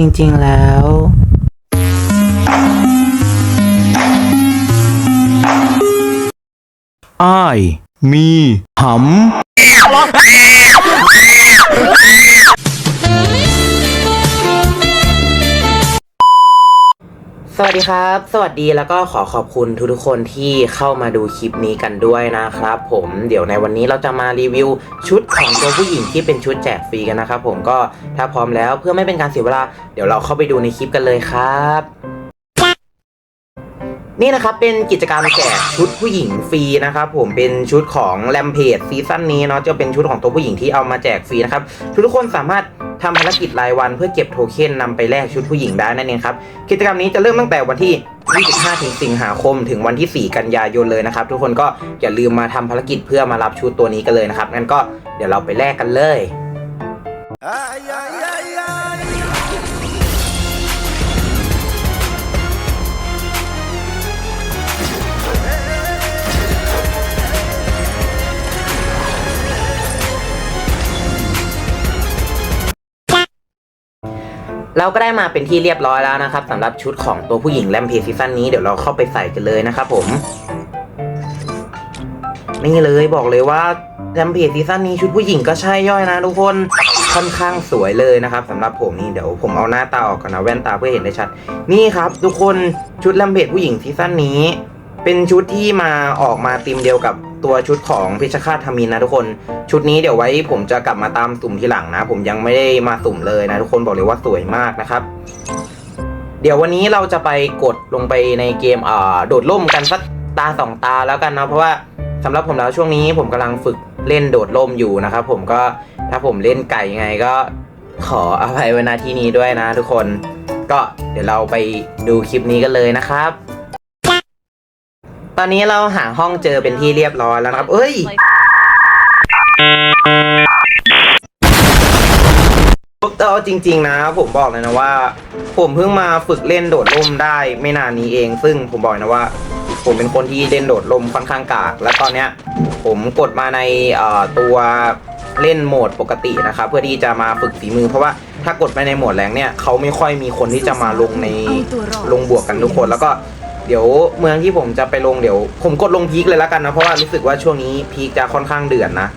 ริง ๆ แล้วอ้ายมีหำ สวัสดีครับ สวัสดีแล้วก็ขอขอบคุณทุกๆคนที่เข้ามาดูคลิปนี้กันด้วยนะครับ ผมเดี๋ยวในวันนี้เราจะมารีวิวชุดของตัวผู้หญิงที่เป็นชุดแจกฟรีกันนะครับผมก็ถ้าพร้อมแล้วเพื่อไม่เป็นการเสียเวลา เดี๋ยวเราเข้าไปดูในคลิปกันเลยครับ นี่นะครับเป็นกิจกรรมแจกชุดผู้หญิงฟรีนะครับผมเป็นชุดของแรมเพจซีซั่นนี้เนาะจะเป็นชุดของตัวผู้หญิงที่เอามาแจกฟรีนะครับทุกคนสามารถทำภารกิจรายวันเพื่อเก็บโทเค็นนำไปแลกชุดผู้หญิงได้นั่นเองครับกิจกรรมนี้จะเริ่มตั้งแต่วันที่ 25 ถึงสิงหาคม ถึงวันที่ 4 กันยายนเลยนะครับ ทุกคนก็อย่าลืมมาทำภารกิจเพื่อมารับชุดตัวนี้กันเลยนะครับงั้นก็เดี๋ยวเราไปแลกกันเลย เราก็ได้มาเป็นที่เรียบร้อยแล้วนะครับสำหรับชุดของตัวผู้หญิงแรมเพซีซั่นนี้เดี๋ยวเราเข้าไปใส่กันเลยนะครับผม นี่เลยบอกเลยว่าแรมเพจซีซั่นนี้ชุดผู้หญิงก็ใช่ย่อยนะทุกคนค่อนข้างสวยเลยนะครับสำหรับผมนี่เดี๋ยวผมเอาหน้าตาออกก่อนนะแว่นตาเพื่อเห็นได้ชัด นี่ครับทุกคนชุดแรมเพจผู้หญิงซีซั่นนี้ เป็นชุดที่มาออกมาธีมเดียวกับ ตัวชุดของเพชรฆาตทมินนะทุกคน ชุดนี้เดี๋ยวไว้ผมจะกลับมาตามสุ่มทีหลังนะ ผมยังไม่ได้มาสุ่มเลยนะทุกคนบอกเลยว่าสวยมากนะครับ เดี๋ยววันนี้เราจะไปกดลงไปในเกมเอ่าโดดร่มกันสักตาสองตาแล้วกันนะเพราะว่าสำหรับผมแล้วช่วงนี้ผมกำลังฝึกเล่นโดดร่มอยู่นะครับผมก็ถ้าผมเล่นไก่ยังไงก็ขออภัยไว้ณที่นี้ด้วยนะทุกคน ก็เดี๋ยวเราไปดูคลิปนี้กันเลยนะครับ ตอนนี้เราหาห้องเจอเป็นที่เรียบร้อยแล้วนะครับ เอ้ยเอาจริง ๆ นะ ผมบอกเลยนะว่า ผมเพิ่งมาฝึกเล่นโดดร่มได้ไม่นานนี้เอง ซึ่งผมบอกนะว่า ผมเป็นคนที่เล่นโดดร่มค่อนข้างกาก และตอนเนี้ย ผมกดมาในเอ่อตัวเล่นโหมดปกตินะครับเพื่อที่จะมาฝึกฝีมือ เพราะว่าถ้ากดไปในโหมดแรงเนี่ยเขาไม่ค่อยมีคนที่จะมาลงในลงบวกกันทุกคน แล้วก็ เดี๋ยวเมืองที่ผมจะไปลงเดี๋ยว ผมกดลงพีคเลยแล้วกันนะ เพราะว่ารู้สึกว่าช่วงนี้พีคจะค่อนข้างเดือดนะ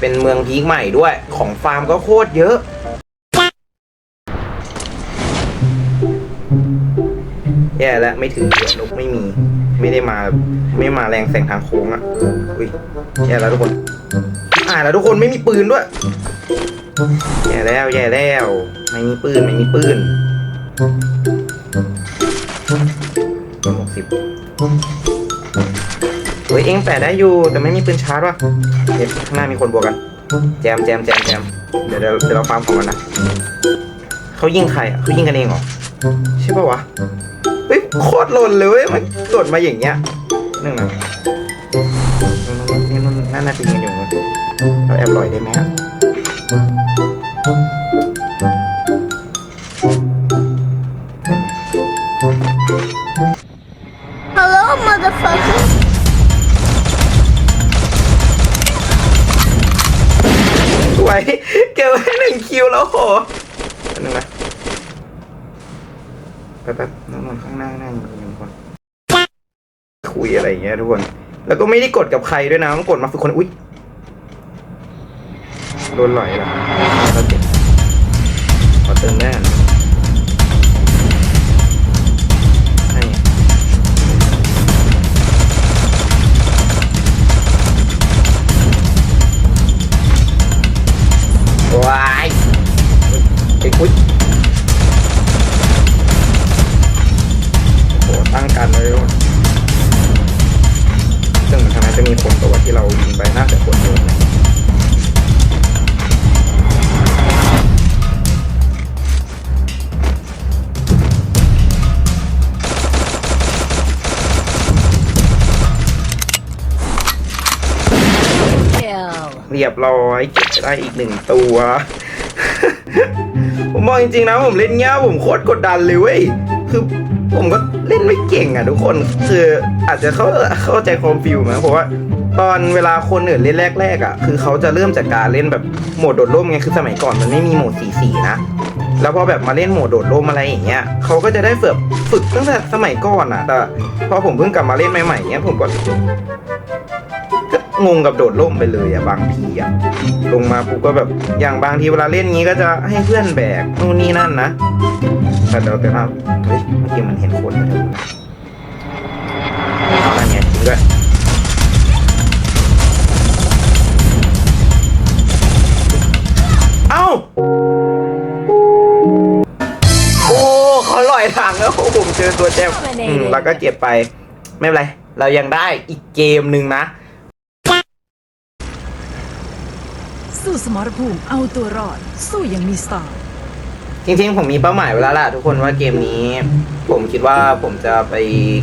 เป็นเมืองพีคใหม่ด้วยของฟาร์มก็โคตรเยอะ แย่แล้วไม่ถึงเดือนนกไม่มี ไม่ได้มาไม่มาแรงแสงทางโค้งอะ อุ้ยแย่แล้วทุกคน อ่าแล้วทุกคนไม่มีปืนด้วย แย่แล้วแย่แล้ว ไม่มีปืนไม่มีปืน หกสิบเฮ้ยเองแปดได้อยู่แต่ไม่มีปืนชาร์จว่ะเดี๋ยวข้างหน้ามีคนบวกกัน แจมแจมแจมแจมเดี๋ยวเดี๋ยวเดี๋ยวเราฟาร์มของกันนะเขายิงใครอะเขายิงกันเองเหรอใช่ปะวะเฮ้ยโคตรหล่นเลยเว้ยมันหล่นมาอย่างเงี้ยนึงนะนี่มันน่าจะยิงกันอยู่เราแอบลอยได้ไหมอะ นึงนะแป๊บแป๊บน้องนข้างหน้าข้างหน้ามีคนมีคนคุยอะไรอย่างเงี้ยทุกคน แล้วก็ไม่ได้กดกับใครด้วยนะต้องกดมาฝึกคนอุ้ยโดนหลอยละเราเจ็บขอเติมแน่ ไอ้ยอุ้ยโอ้โหตั้งกันเลยทุกคนซึ่งมันทำให้จะมีคนตัวที่เรายิงไปน่าจะคนโดนนะเรียบร้อยเก็บไปได้อีกหนึ่งตัว ผมบอกจริงๆนะผมเล่นเงี้ยผมโคตรกดดันเลยเว้ยคือผมก็เล่นไม่เก่งอะทุกคนคืออาจจะเขาเข้าใจความฟิลนะเพราะว่าตอนเวลาคนอื่นเล่นแรกๆอะคือเขาจะเริ่มจากการเล่นแบบโหมดโดดร่มไงคือสมัยก่อนมันไม่มีโหมดสีสีนะแล้วพอแบบมาเล่นโหมดโดดร่มอะไรอย่างเงี้ยเขาก็จะได้ฝึกฝึกตั้งแต่สมัยก่อนอะแต่พอผมเพิ่งกลับมาเล่นใหม่ๆเงี้ยผมก็ ก็งงกับโดดร่มไปเลยอะบางทีอะลงมาปุ๊บก็แบบอย่างบางทีเวลาเล่นงี้ก็จะให้เพื่อนแบกนู่นนี่นั่นนะแต่เดี๋ยวแต่ถ้าเฮ้ยเมื่อกี้มันเห็นคนเลยนั่นไงจริงด้วยเอ้าโอ้เขาลอยทางแล้วผมเจอตัวแจมอืมแล้วก็เก็บไป ไม่เป็นไร เรายังได้อีกเกมหนึ่งนะ สู้สมรภูมิเอาตัวรอด สู้อยังมีสไตล์จริงๆผมมีเป้าหมายไว้แล้วล่ะทุกคนว่าเกมนี้ ผมคิดว่าผมจะไป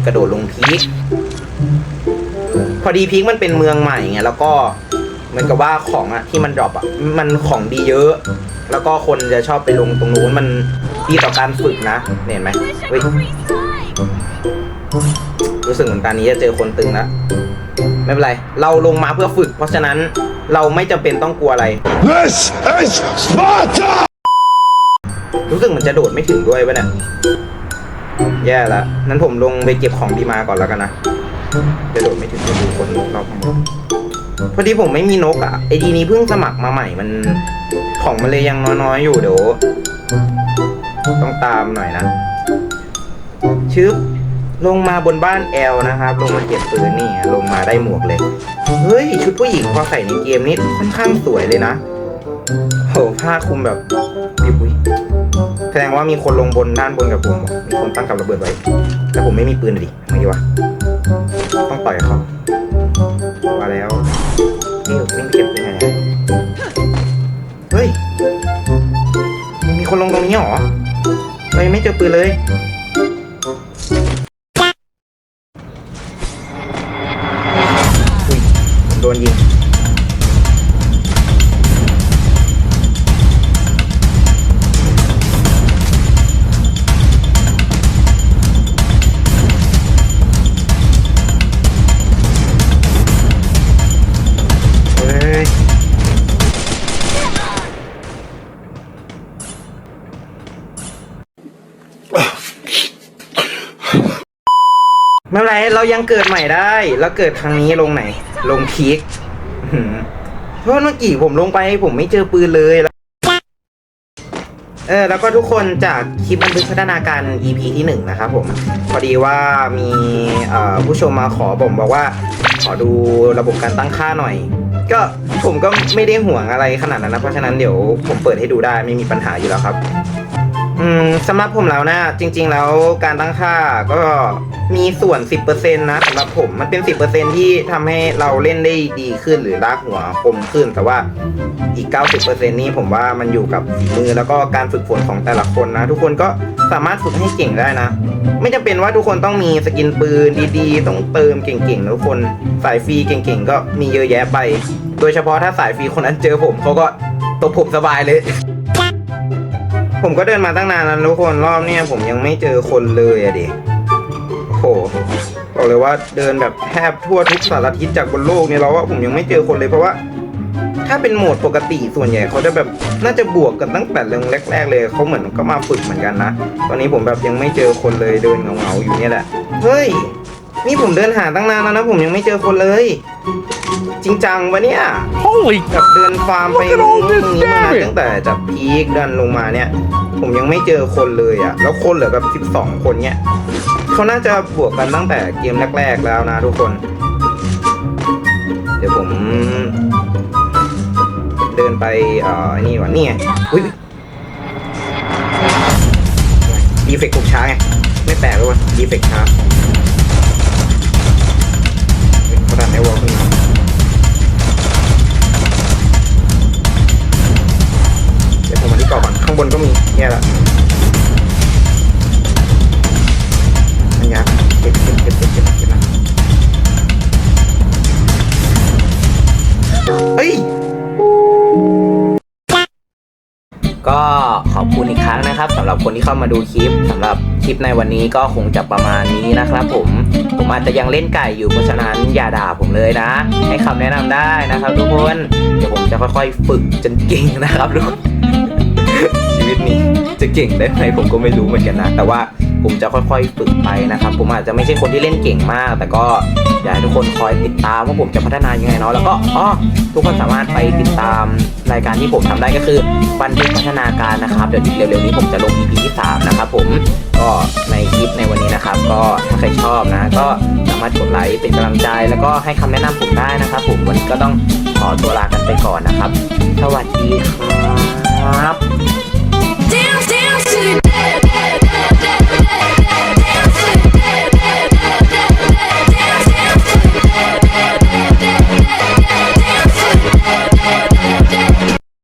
กระโดดลงพีคพอดีพีคมันเป็นเมืองใหม่ไงแล้วก็เหมือนกับว่าของอะที่มันดรอปอะมันของดีเยอะ แล้วก็คนจะชอบไปลงตรงนู้นมันดีต่อการฝึกนะเห็นไหมเฮ้ยรู้สึกเหมือนตอนนี้จะเจอคนตึงแล้วไม่เป็นไร เราลงมาเพื่อฝึก เพราะฉะนั้น เราไม่จำเป็นต้องกลัวอะไร This is Sparta! รู้สึกเหมือนจะโดดไม่ถึงด้วยวะเนี่ย แย่ละนั้นผมลงไปเก็บของดีมาก่อนแล้วกันนะ จะโดดไม่ถึงจะดูคนรอบข้างบนพอดีผมไม่มีนกอะไอดีนี้เพิ่งสมัครมาใหม่มัน ของมันเลยยังน้อยๆอยู่เดี๋ยว ต้องตามหน่อยนะชึบ ลงมาบนบ้านแอลนะครับ ลงมาเก็บปืนนี่ลงมาได้หมวกเลย เฮ้ย ชุดผู้หญิงพอใส่ในเกมนี้ค่อนข้างสวยเลยนะโหผ้าคลุมแบบวิวแสดงว่ามีคนลงบนด้านบนกับผมมีคนตั้งกับระเบิดไว้แต่ผมไม่มีปืนดิทำไงดีวะต้องต่อยเขาว่าแล้วนี่ไม่เก็บยังไงเฮ้ยมีคนลงตรงนี้เหรอเรายังไม่เจอปืนเลย เป็นไรเรายังเกิดใหม่ได้ แล้วเกิดครั้งนี้ลงไหน ลงพีคอื้อหือเพราะเมื่อกี้ผมลงไปผมไม่เจอปืนเลยแล้วเออแล้วก็ทุกคนจากคลิปบันทึกพัฒนาการ EP ที่หนึ่งนะครับผม พอดีว่ามีเอ่อผู้ชมมาขอผมบอกว่า ขอดูระบบการตั้งค่าหน่อย ก็ผมก็ไม่ได้ห่วงอะไรขนาดนั้นนะ เพราะฉะนั้นเดี๋ยวผมเปิดให้ดูได้ไม่มีปัญหาอยู่แล้วครับ อืมสำหรับผมแล้วนะ จริง ๆ แล้วการตั้งค่าก็ มีส่วน 10%นะสำหรับผมมันเป็น 10%ที่ทำให้เราเล่นได้ดีขึ้นหรือลากหัวคมขึ้น แต่ว่าอีก 90%นี่ผมว่ามันอยู่กับฝีมือแล้วก็การฝึกฝนของแต่ละคนนะ ทุกคนก็สามารถฝึกให้เก่งได้นะ ไม่จำเป็นว่าทุกคนต้องมีสกินปืนดีๆต้องเติมเก่งๆทุกคนสายฟรีเก่งๆ ก็มีเยอะแยะไป โดยเฉพาะถ้าสายฟรีคนนั้นเจอผมเขาก็ตบผมสบายเลยผมก็เดินมาตั้งนานแล้วทุกคนรอบเนี้ยผมยังไม่เจอคนเลยอะดิ บอกเลยว่าเดินแบบแทบทั่วทุกสารทิศจากบนโลกเนี่ยเราว่าผมยังไม่เจอคนเลยเพราะว่า ถ้าเป็นโหมดปกติส่วนใหญ่เขาจะแบบน่าจะบวกกันตั้งแต่เรื่องแรก ๆ เลยเขาเหมือนก็มาฝึกเหมือนกันนะ ตอนนี้ผมแบบยังไม่เจอคนเลยเดินเหงาๆอยู่เนี่ยแหละ เฮ้ย นี่ผมเดินหาตั้งนานแล้วนะผมยังไม่เจอคนเลย จริงจังวะเนี่ย Holy แบบเดินฟาร์มไป Look at all this ตรงนี้มา damage ตั้งแต่จากพีคดันลงมาเนี่ย ผมยังไม่เจอคนเลยอะ่ะแล้วคนเหลือแบบ 12 คนเนี่ยเขาน่าจะบวกกันตั้งแต่เกมแรก ๆ แล้วนะทุกคน เดี๋ยวผม เดินไปเอ่อนี่ก่อนนี่ไงอุ้ยดีเฟกต์ถูกช้าไงไม่แปลกเลยว่ะดีเฟกต์ช้า ครั้งนะครับสำหรับคนที่เข้ามาดูคลิปสำหรับคลิปในวันนี้ก็คงจะประมาณนี้นะครับผมผมอาจจะยังเล่นไก่อยู่เพราะฉะนั้นอย่าด่าผมเลยนะ ให้คำแนะนำได้นะครับ ทุกคนเดี๋ยวผมจะค่อยๆฝึกจนเก่งนะครับทุกคนชีวิตนี้จะเก่งได้ไหมผมก็ไม่รู้เหมือนกันนะ แต่ว่า ผมจะค่อยๆฝึกไปนะครับ ผมอาจจะไม่ใช่คนที่เล่นเก่งมาก แต่ก็อยากให้ทุกคนคอยติดตามว่าผมจะพัฒนายังไงเนาะแล้วก็อ๋อทุกคนสามารถไปติดตามรายการที่ผมทำได้ก็คือบันทึกพัฒนาการนะครับเดี๋ยวเร็วๆนี้ผมจะลง EP ที่3นะครับผมก็ในคลิปในวันนี้นะครับ ก็ถ้าใครชอบนะ ก็สามารถกดไลค์เป็นกำลังใจ แล้วก็ให้คำแนะนำผมได้นะครับ ผมวันนี้ก็ต้องขอตัวลากันไปก่อนนะครับ สวัสดีครับ